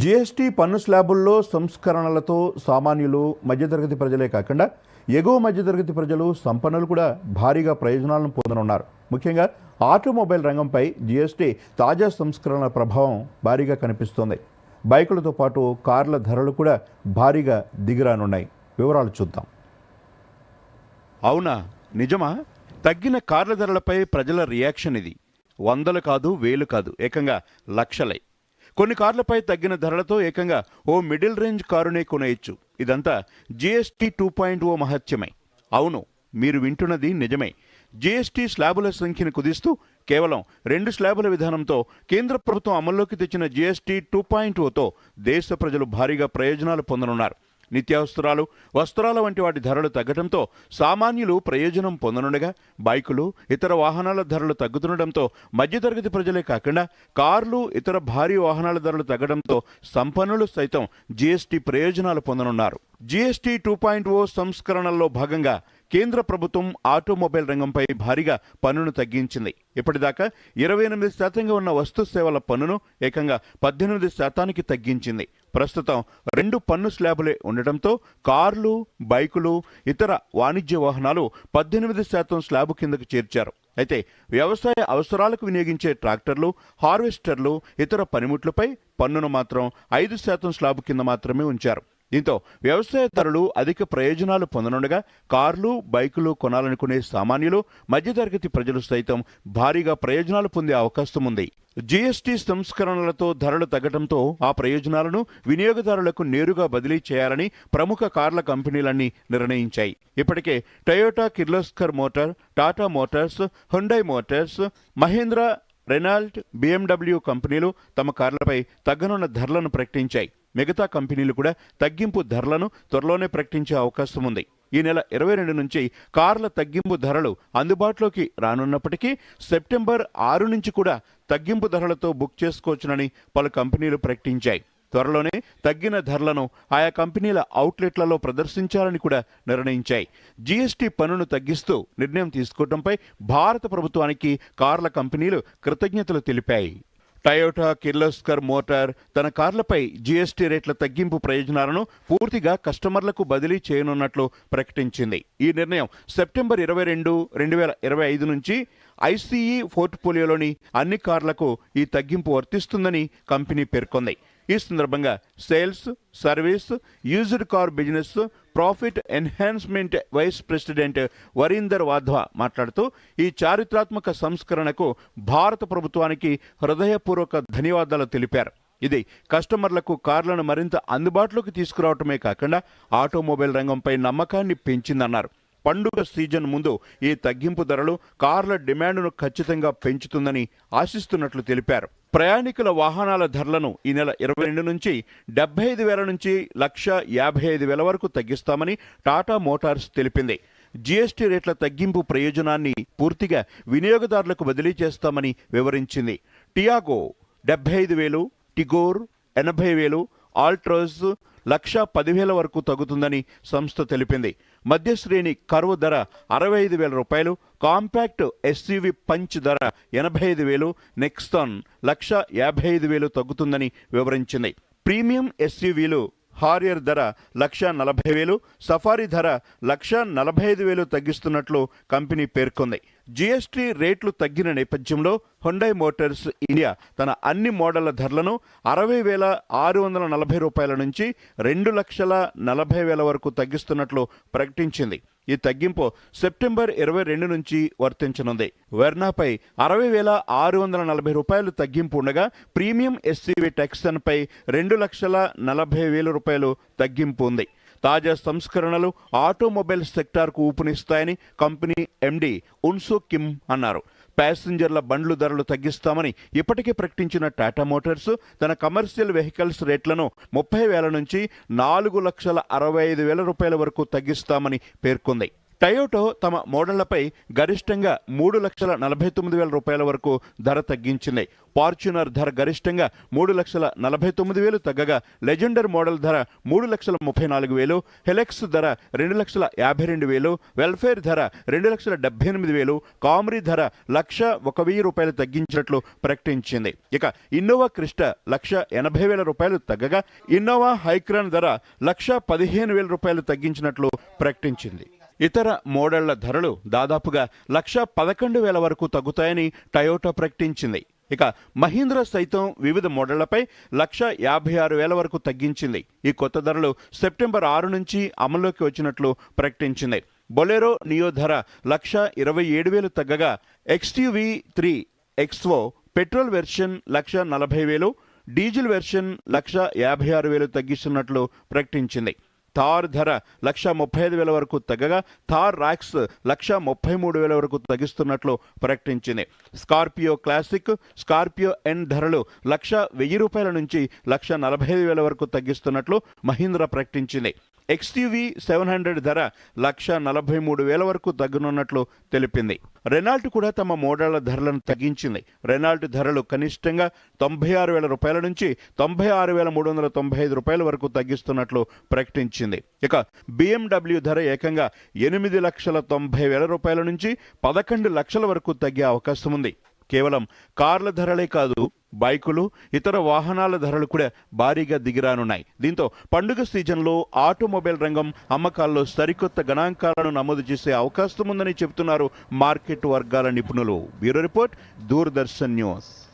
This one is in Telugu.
జీఎస్టీ పన్ను స్లాబుల్లో సంస్కరణలతో సామాన్యులు మధ్యతరగతి ప్రజలే కాకుండా ఎగువ మధ్యతరగతి ప్రజలు సంపన్నులు కూడా భారీగా ప్రయోజనాలను పొందనున్నారు. ముఖ్యంగా ఆటోమొబైల్ రంగంపై జీఎస్టీ తాజా సంస్కరణల ప్రభావం భారీగా కనిపిస్తోంది. బైకులతో పాటు కార్ల ధరలు కూడా భారీగా దిగిరానున్నాయి. వివరాలు చూద్దాం. అవునా? నిజమా? తగ్గిన కార్ల ధరలపై ప్రజల రియాక్షన్ ఇది. వందలు కాదు వేలు కాదు ఏకంగా లక్షలై. కొన్ని కార్లపై తగ్గిన ధరలతో ఏకంగా ఓ మిడిల్ రేంజ్ కారునే కొనేయచ్చు. ఇదంతా జీఎస్టీ టూ పాయింట్ ఓ మహత్యమే. అవును మీరు వింటున్నది నిజమే. జీఎస్టీ స్లాబుల సంఖ్యను కుదిస్తూ కేవలం రెండు స్లాబుల విధానంతో కేంద్ర ప్రభుత్వం అమల్లోకి తెచ్చిన జీఎస్టీ టూ పాయింట్ ఓతో దేశ ప్రజలు భారీగా ప్రయోజనాలు పొందనున్నారు. నిత్యావసరాలు వస్త్రాల వంటి వాటి ధరలు తగ్గడంతో సామాన్యులు ప్రయోజనం పొందనుండగా బైకులు ఇతర వాహనాల ధరలు తగ్గుతుండటంతో మధ్యతరగతి ప్రజలే కాకుండా కార్లు ఇతర భారీ వాహనాల ధరలు తగ్గడంతో సంపన్నులు సైతం జీఎస్టీ ప్రయోజనాలు పొందనున్నారు. జీఎస్టీ టూ పాయింట్ ఓ సంస్కరణల్లో భాగంగా కేంద్ర ప్రభుత్వం ఆటోమొబైల్ రంగంపై భారీగా పన్నును తగ్గించింది. ఇప్పటిదాకా ఇరవై ఎనిమిది శాతంగా ఉన్న వస్తు సేవల పన్నును ఏకంగా పద్దెనిమిది శాతానికి తగ్గించింది. ప్రస్తుతం రెండు పన్ను స్లాబులే ఉండటంతో కార్లు బైకులు ఇతర వాణిజ్య వాహనాలు పద్దెనిమిది శాతం స్లాబు కిందకు చేర్చారు. అయితే వ్యవసాయ అవసరాలకు వినియోగించే ట్రాక్టర్లు హార్వెస్టర్లు ఇతర పనిముట్లపై పన్నును మాత్రం ఐదు శాతం స్లాబు కింద మాత్రమే ఉంచారు. దీంతో వ్యవసాయదారులు అధిక ప్రయోజనాలు పొందనుండగా కార్లు బైకులు కొనాలనుకునే సామాన్యులు మధ్యతరగతి ప్రజలు సైతం భారీగా ప్రయోజనాలు పొందే అవకాశం ఉంది. జీఎస్టీ సంస్కరణలతో ధరలు తగ్గడంతో ఆ ప్రయోజనాలను వినియోగదారులకు నేరుగా బదిలీ చేయాలని ప్రముఖ కార్ల కంపెనీలన్నీ నిర్ణయించాయి. ఇప్పటికే Toyota Kirloskar Motor Tata Motors Hyundai Motors Mahindra Renault BMW కంపెనీలు తమ కార్లపై తగ్గనున్న ధరలను ప్రకటించాయి. మిగతా కంపెనీలు కూడా తగ్గింపు ధరలను త్వరలోనే ప్రకటించే అవకాశం ఉంది. ఈ నెల ఇరవై రెండు నుంచి కార్ల తగ్గింపు ధరలు అందుబాటులోకి రానున్నప్పటికీ సెప్టెంబర్ ఆరు నుంచి కూడా తగ్గింపు ధరలతో బుక్ చేసుకోవచ్చునని పలు కంపెనీలు ప్రకటించాయి. త్వరలోనే తగ్గిన ధరలను ఆయా కంపెనీల అవుట్లెట్లలో ప్రదర్శించాలని కూడా నిర్ణయించాయి. జీఎస్టీ పన్నును తగ్గిస్తూ నిర్ణయం తీసుకోవడంపై భారత ప్రభుత్వానికి కార్ల కంపెనీలు కృతజ్ఞతలు తెలిపాయి. టయోటా కిర్లోస్కర్ మోటార్ తన కార్లపై జీఎస్టీ రేట్ల తగ్గింపు ప్రయోజనాలను పూర్తిగా కస్టమర్లకు బదిలీ చేయనున్నట్లు ప్రకటించింది. ఈ నిర్ణయం సెప్టెంబర్ ఇరవై రెండు రెండు వేల ఇరవై ఐదు నుంచి ఐసీఈ పోర్ట్ఫోలియోలోని అన్ని కార్లకు ఈ తగ్గింపు వర్తిస్తుందని కంపెనీ పేర్కొంది. ఈ సందర్భంగా sales service used car business profit enhancement vice president Varinder Wadhwa మాట్లాడుతూ ఈ చారిత్రాత్మక సంస్కరణకు భారత ప్రభుత్వానికి హృదయపూర్వక ధన్యవాదాలు తెలిపారు. ఇది కస్టమర్లకు కార్లను మరింత అందుబాటులోకి తీసుకురావటమే కాకుండా ఆటోమొబైల్ రంగంపై నమ్మకాన్ని పెంచిందన్నారు. పండుగ సీజన్ ముందు ఈ తగ్గింపు ధరలు కార్ల డిమాండ్ను ఖచ్చితంగా పెంచుతుందని ఆశిస్తున్నట్లు తెలిపారు. ప్రయాణికుల వాహనాల ధరలను ఈ నెల ఇరవై రెండు నుంచి డెబ్బై ఐదు వేల నుంచి లక్ష యాభై ఐదు వేల వరకు తగ్గిస్తామని టాటా మోటార్స్ తెలిపింది. జీఎస్టీ రేట్ల తగ్గింపు ప్రయోజనాన్ని పూర్తిగా వినియోగదారులకు బదిలీ చేస్తామని వివరించింది. టియాగో డెబ్బై ఐదు వేలు టిగోర్ ఎనభై వేలు ఆల్ట్రోస్ లక్ష పదివేల వరకు తగ్గుతుందని సంస్థ తెలిపింది. మధ్యశ్రేణి కరువు ధర అరవై ఐదు వేల రూపాయలు కాంపాక్ట్ ఎస్యూవి పంచ్ ధర ఎనభై ఐదు వేలు నెక్స్టాన్ లక్ష యాభై ఐదు వేలు తగ్గుతుందని వివరించింది. ప్రీమియం ఎస్యూవీలు హారియర్ ధర లక్ష నలభై వేలు సఫారీ ధర లక్ష నలభై ఐదు వేలు తగ్గిస్తున్నట్లు కంపెనీ పేర్కొంది. జీఎస్టీ రేట్లు తగ్గిన నేపథ్యంలో హుండై మోటార్స్ ఇండియా తన అన్ని మోడళ్ళ ధరలను అరవై వేల ఆరు వందల నలభై రూపాయల నుంచి రెండు లక్షల నలభై వేల వరకు తగ్గిస్తున్నట్లు ప్రకటించింది. ఈ తగ్గింపు సెప్టెంబర్ ఇరవై రెండు నుంచి వర్తించనుంది. వెర్నాపై అరవై వేల ఆరు వందల నలభై రూపాయలు తగ్గింపు ఉండగా ప్రీమియం ఎస్సీవీ టెక్సన్పై రెండు లక్షల నలభై వేల రూపాయలు తగ్గింపు ఉంది. తాజా సంస్కరణలు ఆటోమొబైల్ సెక్టార్కు ఊపునిస్తాయని కంపెనీ ఎండీ ఉన్సో కిమ్ అన్నారు. ప్యాసింజర్ల బండ్లు ధరలు తగ్గిస్తామని ఇప్పటికే ప్రకటించిన టాటా మోటార్స్ తన కమర్షియల్ వెహికల్స్ రేట్లను ముప్పై వేల నుంచి నాలుగు లక్షల అరవై ఐదు వేల రూపాయల వరకు తగ్గిస్తామని పేర్కొంది. టయోటో తమ మోడళ్ళపై గరిష్టంగా మూడు లక్షల నలభై తొమ్మిది వేల రూపాయల వరకు ధర తగ్గించింది. ఫార్చ్యునర్ ధర గరిష్టంగా మూడు లక్షల నలభై తొమ్మిది వేలు తగ్గగా లెజెండర్ మోడల్ ధర మూడు లక్షల ముప్పై నాలుగు వేలు హెలెక్స్ ధర రెండు లక్షల యాభై రెండు వేలు వెల్ఫేర్ ధర రెండు లక్షల డెబ్బై ఎనిమిది వేలు కామ్రీ ధర లక్ష ఒక వెయ్యి రూపాయలు తగ్గించినట్లు ప్రకటించింది. ఇక ఇన్నోవా క్రిస్ట లక్ష ఎనభై వేల రూపాయలు తగ్గగా ఇన్నోవా హైక్రాన్ ధర లక్ష పదిహేను వేల రూపాయలు తగ్గించినట్లు ప్రకటించింది. ఇతర మోడళ్ళ ధరలు దాదాపుగా లక్ష పదకొండు వేల వరకు తగ్గుతాయని టయోటా ప్రకటించింది. ఇక మహీంద్రా సైతం వివిధ మోడళ్ళపై లక్ష యాభై ఆరు వేల వరకు తగ్గించింది. ఈ కొత్త ధరలు సెప్టెంబర్ ఆరు నుంచి అమల్లోకి వచ్చినట్లు ప్రకటించింది. బొలెరో నియో ధర లక్ష ఇరవై ఏడు వేలు తగ్గగా XUV three XO petrol version lakh నలభై వేలు డీజిల్ వెర్షన్ లక్ష యాభై ఆరు వేలు తగ్గిస్తున్నట్లు ప్రకటించింది. థార్ ధర లక్ష ముప్పై ఐదు వేల వరకు తగ్గగా థార్ రాక్స్ లక్ష ముప్పై మూడు వేల వరకు తగ్గిస్తున్నట్లు ప్రకటించింది. స్కార్పియో క్లాసిక్ స్కార్పియో ఎన్ ధరలు లక్ష వెయ్యి రూపాయల నుంచి లక్ష నలభై ఐదు వేల వరకు తగ్గిస్తున్నట్లు మహీంద్రా ప్రకటించింది. ఎక్స్టీవీ సెవెన్ హండ్రెడ్ ధర లక్ష నలభై మూడు వేల వరకు తగ్గనున్నట్లు తెలిపింది. రెనాల్ట్ కూడా తమ మోడళ్ళ ధరలను తగ్గించింది. రెనాల్ట్ ధరలు కనిష్టంగా తొంభై ఆరు వేల రూపాయల నుంచి తొంభై ఆరు వేల మూడు వందల తొంభై ఐదు రూపాయల వరకు తగ్గిస్తున్నట్లు ప్రకటించింది. ఇక బిఎండబ్ల్యూ ధర ఏకంగా ఎనిమిది లక్షల తొంభై వేల రూపాయల నుంచి పదకొండు లక్షల వరకు తగ్గే అవకాశం ఉంది. కేవలం కార్ల ధరలే కాదు బైకులు ఇతర వాహనాల ధరలు కూడా భారీగా దిగిరానున్నాయి. దీంతో పండుగ సీజన్లో ఆటోమొబైల్ రంగం అమ్మకాల్లో సరికొత్త గణాంకాలను నమోదు చేసే అవకాశం ఉందని చెబుతున్నారు మార్కెట్ వర్గాల నిపుణులు. Bureau report Doordarshan news.